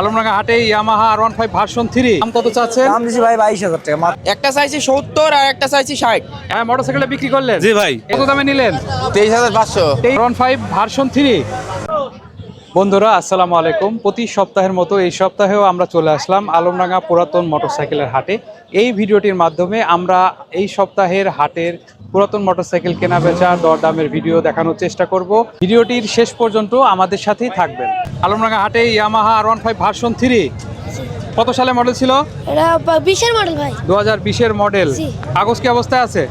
আলমডাঙ্গা হাটে Yamaha R one five version three দাম কত চাচ্ছেন? দাম দিছি ভাই বাইশ হাজার টাকা মাত্র। একটা চাইছি সত্তর আর একটা চাইছি ষাট। হ্যাঁ মোটরসাইকেলে বিক্রি করলেন? জি ভাই। কত দামে নিলেন? তেইশ হাজার পাঁচশো। ওয়ান ফাইভ ভার্সন থ্রি বন্ধুরা আসসালামু আলাইকুম। প্রতি সপ্তাহের মতো এই সপ্তাহেও আমরা চলে আসলাম আলমডাঙ্গা পুরাতন মোটরসাইকেলের হাটে। এই ভিডিওটির মাধ্যমে আমরা এই সপ্তাহের হাটের পুরাতন মোটরসাইকেল কেনা বেচা দরদামের ভিডিও দেখানোর চেষ্টা করব। ভিডিওটির শেষ পর্যন্ত আমাদের সাথেই থাকবেন। আলমডাঙ্গা হাটে Yamaha R one five version three কত সালে মডেল ছিল? এটা বিশের মডেল ভাই। দু হাজার বিশের মডেল কাগজ কি অবস্থায় আছে?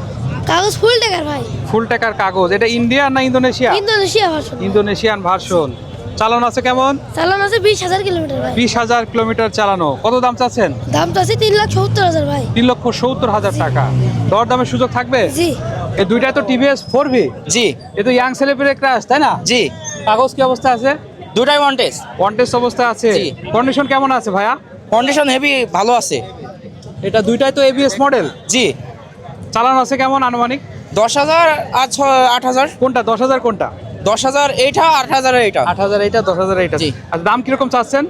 কাগজ ফুল টাকার ভাই। ফুল টাকার কাগজ। এটা ইন্ডিয়া না Indonesia Indonesia version Indonesian version চালানো আছে কেমন? চালান আছে বিশ হাজার কিলোমিটার ভাই। বিশ হাজার কিলোমিটার চালানো। কত দাম চাচ্ছেন? দাম আছে তিন লাখ সত্তর হাজার ভাই। তিন লক্ষ সত্তর হাজার টাকা। দর দামের সুযোগ থাকবে? জি। এই দুইটাই তো টিভিএস ফোর ভি জি। এ তো ইয়াং সেলিব্রেট ক্রাশ তাই না? জি। কাগজ কি অবস্থা আছে? দুটাই ওয়ান টেস্ট কন্টেস্ট অবস্থা আছে। জি। কন্ডিশন কেমন আছে ভাইয়া? কন্ডিশন হেভি ভালো আছে। এটা দুইটাই তো এবিএস মডেল জি। চালানো আছে কেমন আনুমানিক? দশ হাজার আর ছ আট হাজার। কোনটা? দশ হাজার কোনটা? দশ হাজার এইটা আট হাজার এইটা। আট হাজার এইটা দশ হাজার এইটা। জি। আর দাম কীরকম চাচ্ছেন?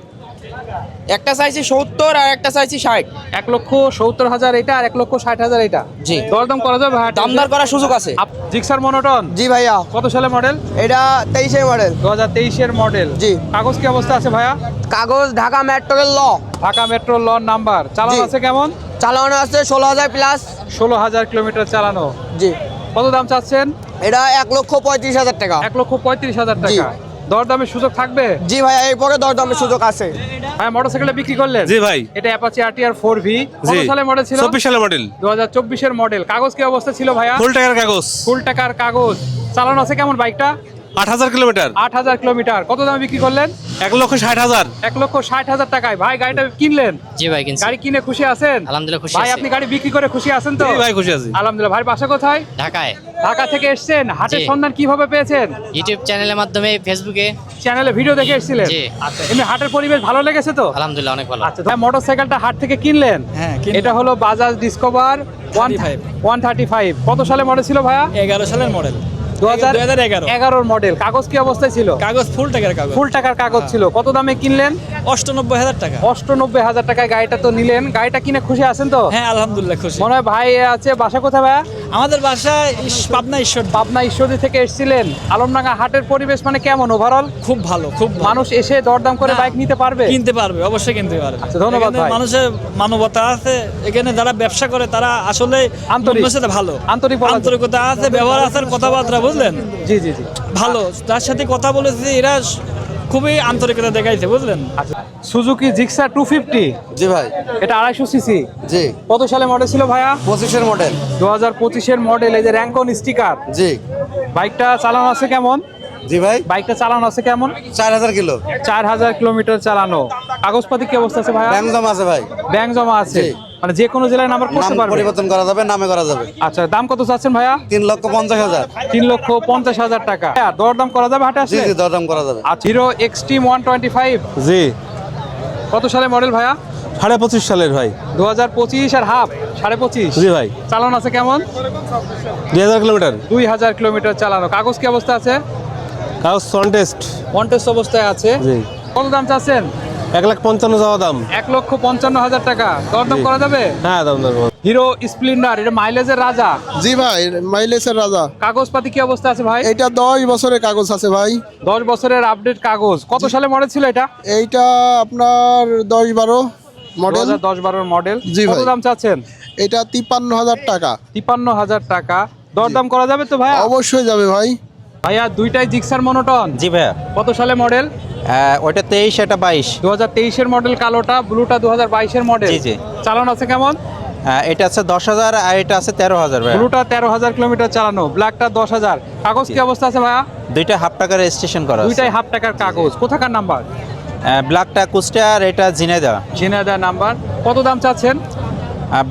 একটা চাইছি সত্তর আর একটা চাইছি ষাট। এক লক্ষ সত্তর হাজার এটা আর এক লক্ষ ষাট হাজার এটা? জি। দরদাম করা যাবে দামদার করার সুযোগ আছে। Gixxer monotone? জি ভাইয়া। কত সালে মডেল এটা তেইশে মডেল দু হাজার তেইশের মডেল জি। কাগজ কি অবস্থা আছে ভাইয়া? কাগজ ঢাকা মেট্রোর ল। ঢাকা মেট্রো ল নাম্বার চালানো আছে কেমন? চালানো আছে ষোলো হাজার প্লাস ষোলো হাজার কিলোমিটার চালানো। জি। কত দাম চাচ্ছেন? এটা এক লক্ষ পঁয়ত্রিশ হাজার টাকা। এক লক্ষ পঁয়ত্রিশ হাজার টাকা। দরদামের সুযোগ থাকবে? জি ভাইয়া এরপরে দরদামের সুযোগ আছে। হ্যাঁ মোটরসাইকেলে বিক্রি করলেন? জি ভাই। এটা অ্যাপাচি আরটিআর ফোর ভি জি। কত সালে মডেল ছিল? চব্বিশ সালের মডেল দু হাজার চব্বিশের মডেল কাগজ কি অবস্থা ছিল ভাইয়া? ফুল টাকার কাগজ। ফুল টাকার কাগজ। চালানো আছে কেমন বাইকটা? আট হাজার কিলোমিটার। আট হাজার কিলোমিটার। কত দামে বিক্রি করলেন? এক লক্ষ ষাট হাজার। এক লক্ষ ষাট হাজার টাকায়। ভাই গাড়িটা কিনলেন? জি ভাই কিনছি। গাড়ি কিনে খুশি আছেন? আলহামদুলিল্লাহ খুশি ভাই আপনি গাড়ি বিক্রি করে খুশি আছেন তো? জি ভাই খুশি আছি। আলহামদুলিল্লাহ। ভাই বাসা কোথায়? ঢাকায়। ঢাকা থেকে এসেছেন। হাটের জি। সন্ধান কীভাবে পেয়েছেন? ইউটিউব চ্যানেলের মাধ্যমে ফেসবুকে চ্যানেলে ভিডিও দেখে এসেছিলেন? জি। আচ্ছা এমনি হাটের পরিবেশ ভালো লেগেছে তো? আলহামদুলিল্লাহ অনেক ভালো। আচ্ছা হ্যাঁ মোটরসাইকেলটা হাট থেকে কিনলেন? হ্যাঁ, কিনলাম। এটা হলো Bajaj Discover one 35 one thirty five কত সালে মডেল ছিল ভাইয়া? এগারো সালের মডেল এগারোর মডেল কাগজ কি অবস্থায় ছিল? কাগজ ফুল টাকার কাগজ। ফুল টাকার কাগজ ছিল। কত দামে কিনলেন? অষ্টানব্বই হাজার টাকা। অষ্টানব্বই হাজার টাকায় গাড়িটা তো নিলেন। গাড়িটা কিনে খুশি আছেন তো? হ্যাঁ আলহামদুলিল্লাহ খুশি। মনে হয় ভাই আছে। বাসা কোথায় ভাইয়া? আমাদের বাসা পাবনা ঈশ্বর পাবনা ঈশ্বরদী থেকে এসেছিলেন। আলমডাঙ্গা হাটের পরিবেশ মানে কেমন? ওভারঅল খুব ভালো খুব মানুষ এসে দরদাম করে বাইক নিতে পারবে? কিনতে পারবে অবশ্যই কিনতে পারবে। আচ্ছা, ধন্যবাদ ভাই। মানুষের মানবতা আছে। এখানে যারা ব্যবসা করে তারা আসলে আন্তরিক। ভালো। আন্তরিক আন্তরিকতা আছে ব্যবহার আছে কথাবার্তা বুঝলেন? জি জি জি। ভালো। তার সাথে কথা বলেছি এরা খুবই আন্তরিকতা দেখাইছে বুঝলেন? আচ্ছা সুজুকি জিক্সার টু ফিফটি জি ভাই। এটা আড়াইশো সিসি জি। কত সালে মডেল ছিল ভাইয়া? পঁচিশের মডেল দু হাজার পঁচিশের মডেল এই যে র্যাঙ্কন স্টিকার জি। বাইকটা চালানো আছে কেমন? জি ভাই। বাইকটা চালানো আছে কেমন? চার হাজার কিলো। চার হাজার কিলোমিটার চালানো। কাগজপাতি কি অবস্থা আছে ভাইয়া? ব্যাংক জমা আছে ভাই। ব্যাংক জমা আছে। মানে যে কোনো জেলায় নাম্বার করতে পারবে? পরিবর্তন করা যাবে নামে করা যাবে। আচ্ছা দাম কত চাচ্ছেন ভাইয়া? তিন লক্ষ পঞ্চাশ হাজার। তিন লক্ষ পঞ্চাশ হাজার টাকা। হ্যাঁ, দরদাম করা যাবে হাটে আসলে? জি দরদাম করা যাবে। আচ্ছা Hero Xtreme one twenty five জি। কত সালে মডেল ভাইয়া? সাড়ে পঁচিশ সালের ভাই। দু হাজার পঁচিশ আর হাফ সাড়ে পঁচিশ। জি ভাই। চালানো আছে কেমন? দুই হাজার কিলোমিটার। দুই হাজার কিলোমিটার চালানো। কাগজ কি অবস্থা আছে? কাগজ কন্টেস্ট কন্টেস্ট অবস্থায় আছে। জি। কত দাম চাচ্ছেন? এক লাখ পঞ্চান্ন যাওয়া দাম। এক লক্ষ পঞ্চান্ন হাজার টাকা। দরদাম করা যাবে? হ্যাঁ দাম দাম হিরো স্প্লেন্ডার এটা মাইলেজের রাজা? জি ভাই মাইলেজের রাজা। কাগজপাতি কি অবস্থা আছে ভাই? এইটা দশ বছরের কাগজ আছে ভাই। দশ বছরের আপডেট কাগজ। কত সালে মডেল ছিল এটা? এইটা আপনার দশ বারো মডেল দশ বারোর মডেল জি কত ভাই। দাম চাচ্ছেন? এটা তিপ্পান্ন হাজার টাকা। তিপান্ন হাজার টাকা। দরদাম করা যাবে তো ভাইয়া? অবশ্যই যাবে ভাই। ভাইয়া দুইটাই জিক্সার মনোটন। জি ভাইয়া। কত সালে মডেল আহ, ওইটা তেইশ এটা বাইশ। দু হাজার তেইশের মডেল কালোটা ব্লুটা দু হাজার বাইশের মডেল জি, জি। চালানো আছে কেমন? আহ, এটা আছে দশ হাজার আর এটা আছে তেরো হাজার ব্লুটা তেরো হাজার কিলোমিটার চালানো ব্ল্যাকটা দশ হাজার। কাগজ কি অবস্থা আছে ভাইয়া? দুইটা হাফ টাকা রেজিস্ট্রেশন করা দুইটাই হাফ টাকার কাগজ। কোথাকার নাম্বার ব্ল্যাকটা কুস্টা আর এটা ঝিনাইদা ঝিনাইদা নাম্বার কত দাম চাচ্ছেন?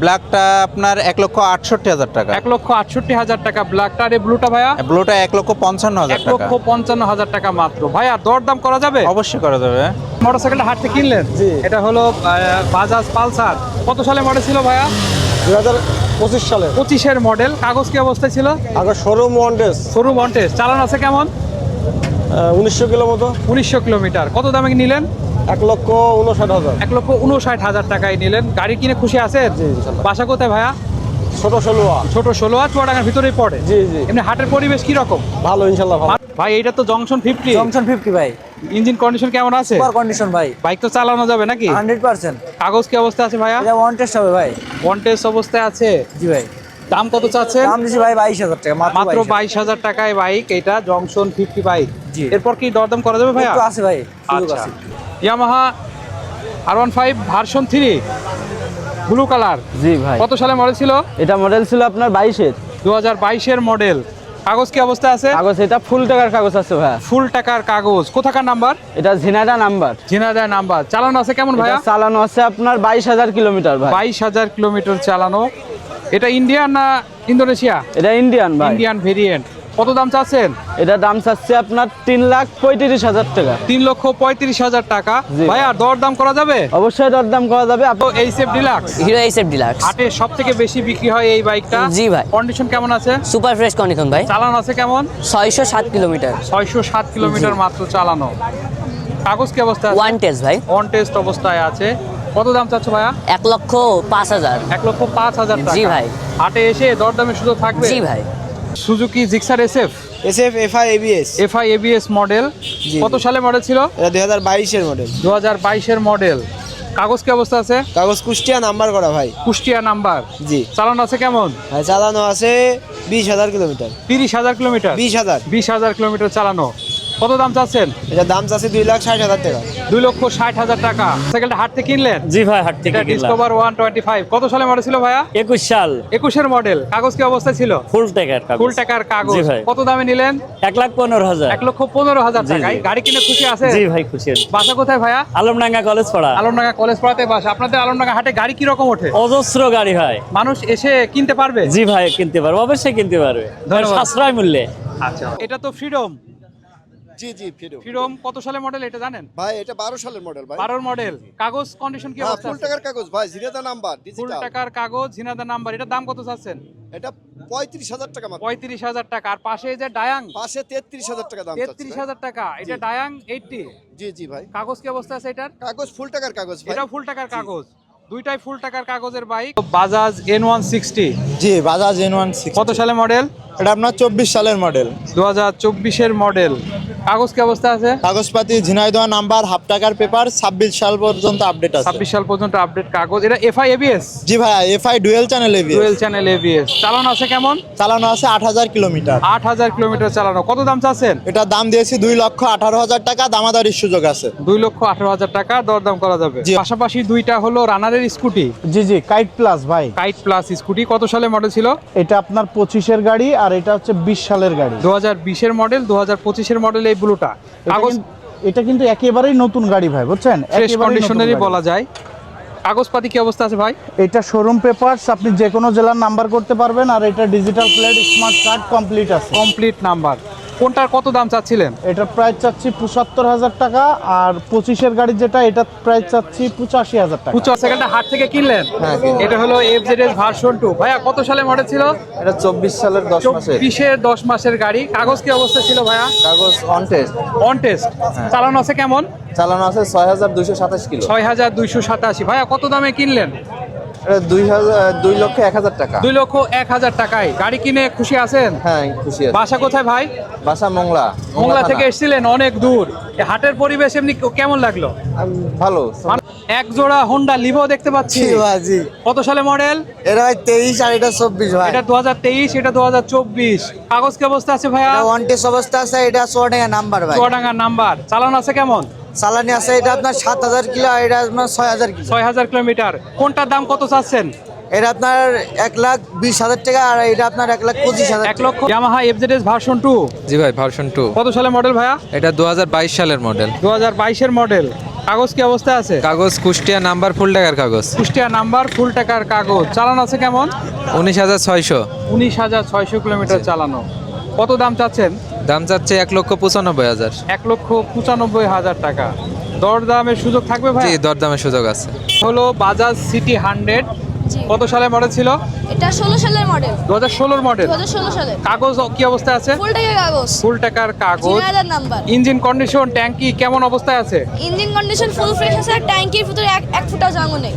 ব্ল্যাকটা আপনার এক লক্ষ আটষট্টি হাজার টাকা। এক লক্ষ আটষট্টি হাজার টাকা ব্ল্যাকটা আর এই ব্লুটা ভাইয়া? ব্লুটা এক লক্ষ পঞ্চান্ন হাজার এক টাকা। লক্ষ পঞ্চান্ন হাজার টাকা মাত্র। ভাইয়া দরদাম করা যাবে? অবশ্যই করা যাবে। মোটরসাইকেলটা হাট থেকে কিনলেন? এটা হলো বাজাজ পালসার কত সালে মডেল ছিল ভাইয়া? দুই হাজার পঁচিশ সালে। পঁচিশের মডেল কাগজ কি অবস্থায় ছিল? আগে শোরুম ওয়ান্টেস সরু বন্টেজ চালান আছে কেমন? উনিশশো কিলো মতো। উনিশশো কিলোমিটার। কত দামে নিলেন? এক লক্ষ উনষাট হাজার। এক লক্ষ উনষাট হাজার টাকায় নিলেন। গাড়ি কিনে খুশি আছে? বাসা কোথায় ভাইয়া? ছোট ষোলোয়া। ছোট ষোলোয়া চুয়াডাঙ্গার ভিতরেই পড়ে। জি জি। এমনি হাটের পরিবেশ কি রকম ভালো ইনশাল্লাহ ভালো। ভাই এইটা তো জংশন ফিফটি জংশন ফিফটি ভাই। ইঞ্জিন কন্ডিশন কেমন আছে? সুপার কন্ডিশন ভাই। বাইক তো চালানো যাবে নাকি? Hundred percent. কাগজ কি অবস্থা আছে ভাইয়া? এটা ওয়ান টেস্ট হবে ভাই। কন্টেস্ট অবস্থায় আছে? জি ভাই। দাম কত চাচ্ছেন? দাম দিছি ভাই বাইশ হাজার টাকা মাত্র মাত্র 22,000 বাইশ হাজার টাকায় বাইক এটা জংশন ফিফটি বাইক জি। এরপর কি দরদাম করা যাবে ভাইয়া? একটু আছে ভাই সুযোগ আচ্ছা। আছে। Yamaha R one five version three blue colour জি ভাই। কত সালে মডেল ছিল? এটা মডেল ছিল আপনার বাইশের। দু হাজার বাইশের মডেল কাগজ কি অবস্থা আছে? কাগজ এটা ফুল টাকার কাগজ আছে ভাইয়া ফুল টাকার কাগজ। কোথাকার নাম্বার এটা ঝিনাইদা নাম্বার ঝিনাইদহ নাম্বার চালানো আছে কেমন এটা চালানো আছে আপনার বাইশ হাজার কিলোমিটার ভাই। বাইশ হাজার কিলোমিটার চালানো। এটা ইন্ডিয়ান না ইন্দোনেশিয়া এটা ইন্ডিয়ান ভাই। ইন্ডিয়ান ভেরিয়েন্ট কত দাম চাচ্ছেন? এটা দাম চাচ্ছে আপনার তিন লাখ পঁয়ত্রিশ হাজার টাকা। তিন লক্ষ পঁয়ত্রিশ হাজার টাকা। ভাইয়া দর দাম করা যাবে? অবশ্যই দর দাম করা যাবে। তো আপ- এই HF Deluxe Hero HF Deluxe হাটে সব থেকে বেশি বিক্রি হয় এই বাইকটা? জি ভাই। কন্ডিশন কেমন আছে? সুপার ফ্রেশ কন্ডিশন ভাই। চালানো আছে কেমন? ছয়শো সাত কিলোমিটার। ছয়শো সাত কিলোমিটার মাত্র চালানো। কাগজ কি অবস্থা ওয়ান টেস্ট ভাই। অন টেস্ট অবস্থায় আছে। কত দাম চাচ্ছ ভাইয়া? এক লক্ষ পাঁচ হাজার। এক লক্ষ পাঁচ হাজার টাকা। জি ভাই। হাটে এসে দরদামের সুযোগ থাকবে? জি ভাই। Suzuki Gixxer SF SF FI ABS FI ABS model কত সালে মডেল ছিল? এটা দুই হাজার বাইশের মডেল দু হাজার বাইশের মডেল কাগজ কি অবস্থা আছে? কাগজ কুষ্টিয়া নাম্বার করা ভাই। কুষ্টিয়া নাম্বার। জি। চালানো আছে কেমন? ভাই চালানো আছে বিশ হাজার কিলোমিটার। তিরিশ হাজার কিলোমিটার? বিশ হাজার। বিশ হাজার কিলোমিটার চালানো। কত দাম চাচ্ছেন? এটা দাম আছে দুই লাখ ষাট হাজার টাকা। দুই লক্ষ ষাট হাজার টাকা। সাইকেলটা হাট থেকে কিনলেন? জি ভাই হাট থেকে ডিসকভার ওয়ান টোয়েন্টি ফাইভ কত সালে মডেল ছিল ভাইয়া? একুশ সাল। একুশের মডেল কাগজ কি অবস্থা ছিল? ফুল টাকার ফুল টাকার কাগজ। কত দামে নিলেন? এক লাখ পনেরো হাজার। এক লক্ষ পনেরো হাজার জি, টাকায়। গাড়ি কিনে খুশি আছে? জি ভাই খুশি আছি। বাসা কোথায় ভাইয়া? আলমডাঙ্গা কলেজ পড়া। আলমডাঙ্গা কলেজ পড়াতে বাস। আপনাদের আলমডাঙ্গা হাটে গাড়ি কি রকম ওঠে? অজস্র গাড়ি হয়। মানুষ এসে কিনতে পারবে? জি ভাই কিনতে পারবে। অবশ্যই কিনতে পারবে। ধন্যবাদ। সাশ্রয় মূল্যে। আচ্ছা। এটা তো ফ্রিডম জি জি ফিরো। ফ্রিডম কত সালে মডেল এটা জানেন? ভাই এটা বারো সালের মডেল ভাই। বারোর মডেল কাগজ কন্ডিশন কি অবস্থা ফুল টাকার কাগজ ভাই জিরেদা নাম্বার ফুল টাকার কাগজ ঝিনাদা নাম্বার এটা দাম কত চাচ্ছেন? এটা পঁয়ত্রিশ হাজার টাকা পঁয়ত্রিশ হাজার টাকা। আর পাশে যে ডায়াং পাশে তেত্রিশ হাজার টাকা দাম তেত্রিশ হাজার টাকা। এটা ডায়াং এইটটি জি জি ভাই। কাগজ কি অবস্থা আছে এটার? কাগজ ফুল টাকার কাগজ এটাও ফুল টাকার কাগজ। দুইটাই ফুল টাকার কাগজের bike Bajaj N one sixty জি বাজাজ এন ওয়ান কত সালে মডেল এটা আপনার চব্বিশ সালের মডেল। দু হাজার চব্বিশের মডেল। কাগজ কি অবস্থা আছে? কাগজপাতি ঝিনাইদহ নাম্বার হাফ টাকার পেপার ছাব্বিশ সাল পর্যন্ত আপডেট আছে। ছাব্বিশ সাল পর্যন্ত আপডেট কাগজ। এটা এফআই এবিএস জি ভাই FI dual channel dual channel ABS চালানো আছে কেমন? চালানো আছে আট হাজার কিলোমিটার। আট হাজার কিলোমিটার চালানো। কত দাম চাচ্ছেন? এটার দাম দিয়েছি দুই লক্ষ আঠারো হাজার টাকা দামাদারির সুযোগ আছে। দুই লক্ষ আঠারো হাজার টাকা দরদাম করা যাবে। পাশাপাশি দুইটা হলো রানারের স্কুটি জি জি কাইট প্লাস ভাই। কাইট প্লাস স্কুটি কত সালে মডেল ছিল? এটা আপনার পঁচিশের গাড়ি আর এটা হচ্ছে বিশ সালের গাড়ি। দু হাজার বিশের মডেল দু হাজার পঁচিশের মডেল এই ব্লুটা এটা কাগজ এটা কিন্তু একেবারেই নতুন গাড়ি ভাই বুঝছেন? ফ্রেশ কন্ডিশনেরই বলা যায়। কাগজপাতি কি অবস্থা আছে ভাই? এটা শোরুম পেপারস আপনি যে কোনো জেলার নাম্বার করতে পারবেন আর এটা digital plate smart card complete আছে। কমপ্লিট নাম্বার কোনটার কত দাম চাচ্ছিলেন? এটা প্রাইস চাচ্ছি পঁচাত্তর হাজার টাকা আর পঁচিশের গাড়ি যেটা এটা প্রাইস চাচ্ছি পঁচাশি হাজার টাকা। সেকেন্ডটা হাট থেকে কিনলেন? এটা হলো এফজেড ভার্সন টু ভাইয়া কত সালে মডেল ছিল? এটা চব্বিশ সালের দশ মাসে চব্বিশের দশ মাসের গাড়ি। কাগজ কি অবস্থা ছিল ভাইয়া? কাগজ অন টেস্ট অন টেস্ট চালানো আছে কেমন? চালানো আছে ছয় হাজার দুইশো সাতাশ কিলো। ছয় হাজার দুইশো সাতাশি। ভাইয়া কত দামে কিনলেন? দুই হাজার দুই লক্ষ এক হাজার টাকা। দুই লক্ষ এক হাজার টাকায়। গাড়ি কিনে খুশি আছেন? হ্যাঁ খুশি বাসা কোথায় ভাই? বাসা মংলা মোংলা থেকে এসেছিলেন অনেক দূর। হাটের পরিবেশ এমনি কেমন লাগল? ভালো। এক জোড়া হোন্ডা লিভো দেখতে পাচ্ছি। কত সালে মডেল এটা ভাই তেইশ আর এটা চব্বিশ ভাই। এটা দু হাজার তেইশ এটা দু হাজার চব্বিশ। কাগজ কি অবস্থা আছে ভাইয়া? ওয়ান টেস্ট অবস্থা আছে এটা সোয়াডাঙ্গা নাম্বার ভাই। চুয়াডাঙ্গার নাম্বার। চালান আছে কেমন? চালানি আছে এটা আপনার সাত হাজার কিলো আর এটা আপনার ছয় হাজার কিলো। ছয় হাজার কিলোমিটার। কোনটার দাম কত চাচ্ছেন? এটা আপনার এক লাখ বিশ হাজার টাকা আর এটা আপনার এক লাখ পঁচিশ হাজার এক লক্ষ ইয়ামাহা এফজেডএস ভার্সন টু জি ভাই ভার্সন টু কত সালের মডেল ভাইয়া? এটা দু হাজার বাইশ সালের মডেল দু হাজার বাইশের মডেল কাগজ কি অবস্থা আছে? কাগজ কুষ্টিয়া নাম্বার ফুল টাকার কাগজ। কুষ্টিয়া নাম্বার ফুল টাকার কাগজ। চালান আছে কেমন? উনিশ হাজার ছয়শো। উনিশ হাজার ছয়শো কিলোমিটার চালানো। কত দাম চাচ্ছেন? দাম চাচ্ছে এক লক্ষ পঁচানব্বই হাজার। এক লক্ষ পঁচানব্বই হাজার টাকা। দর দামের সুযোগ থাকবে ভাই? জি দরদামের সুযোগ আছে। হলো বাজাজ সিটি হান্ড্রেড। কত সালে মডেল ছিল? এটা ষোলো সালের মডেল দু হাজার ষোলোর মডেল কাগজ কি অবস্থায় আছে? ফুল টাকার কাগজ। ফুল টাকার কাগজ। নাম্বার ইঞ্জিন কন্ডিশন ট্যাঙ্কি কেমন অবস্থায় আছে? ইঞ্জিন কন্ডিশন ফুল ফ্রেশ আছে ট্যাঙ্কির ভিতরে এক এক ফুটাও নেই।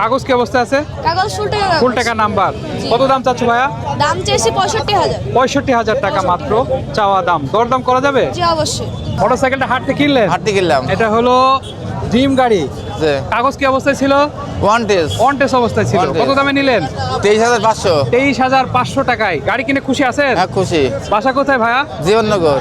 কাগজ কি অবস্থায় আছে? কাগজ ফুল কাগজ। ফুল টাকা নাম্বার। কত দাম চাচ্ছ ভাইয়া? দাম চেয়েছি পঁয়ষট্টি হাজার। পঁয়ষট্টি হাজার টাকা মাত্র চাওয়া দাম। দরদাম করা যাবে? জি অবশ্যই। মোটরসাইকেলটা হাঁটতে কিনলেন? হাঁটতে কিনলাম। এটা হলো ড্রিম গাড়ি। কাগজ কি অবস্থায় ছিল? ওয়ান টেস্ট অবস্থায় ছিল। কত দামে নিলেন? তেইশ হাজার পাঁচশো। তেইশ হাজার পাঁচশো টাকায়। গাড়ি কিনে খুশি আছেন? খুশি। বাসা কোথায় ভাইয়া? জীবননগর।